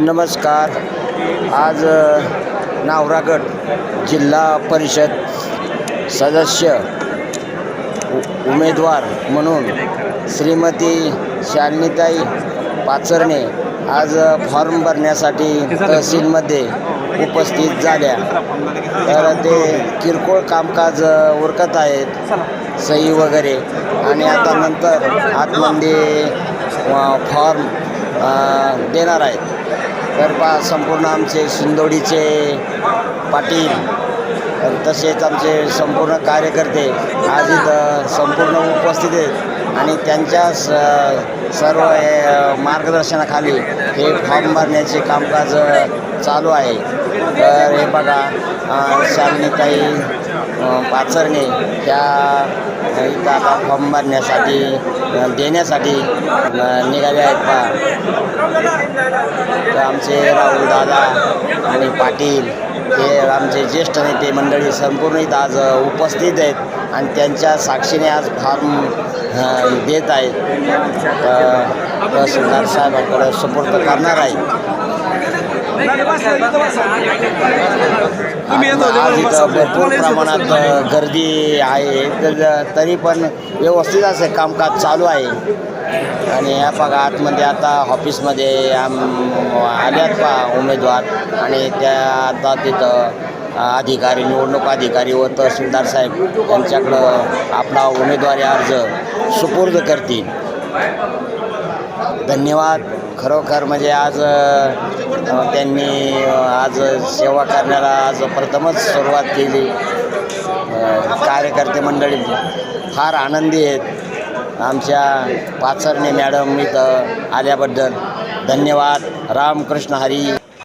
नमस्कार. आज नावरागड जिल्हा परिषद सदस्य उ- उमेदवार म्हणून श्रीमती शालिनीताई पाचरणे आज फॉर्म भरण्यासाठी तहसीलमध्ये उपस्थित झाल्या. तर ते किरकोळ कामकाज उरकत आहेत. सही वगैरे. आणि आता नंतर आतमध्ये फॉर्म देणार आहेत. तर पा संपूर्ण आमचे सिंदोडीचे पाटील तसेच आमचे संपूर्ण कार्यकर्ते आज इथं संपूर्ण उपस्थित आहेत. आणि त्यांच्या स सर्व मार्गदर्शनाखाली हे फॉर्म भरण्याचे कामकाज चालू आहे. तर हे बघा अ, काही पाचरणे त्या इथं आता फॉर्म भरण्यासाठी देण्यासाठी निघाले आहेत पा तर आमचे राहुल दादा आणि पाटील हे आमचे ज्येष्ठ नेते मंडळी संपूर्ण इथं आज उपस्थित आहेत आणि त्यांच्या साक्षीने आज फॉर्म देत आहेत. तहसीलदार साहेबांकडे सुपूर्द करणार आहेत आज इथं भरपूर प्रमाणात गर्दी आहे. तर तरी पण व्यवस्थित असं कामकाज चालू आहे. आणि या बघा आतमध्ये आता ऑफिसमध्ये आम आल्यात पा उमेदवार. आणि त्या आता तिथं अधिकारी निवडणूक अधिकारी व तहसीलदार साहेब यांच्याकडं आपला उमेदवारी अर्ज सुपूर्द करतील. धन्यवाद. खरोखर म्हणजे आज त्यांनी आज सेवा करण्याला आज प्रथमच सुरुवात केली. कार्यकर्ते मंडळी फार आनंदी आहेत. आमच्या पाचरणे मॅडम इथं आल्याबद्दल धन्यवाद. रामकृष्ण हरी.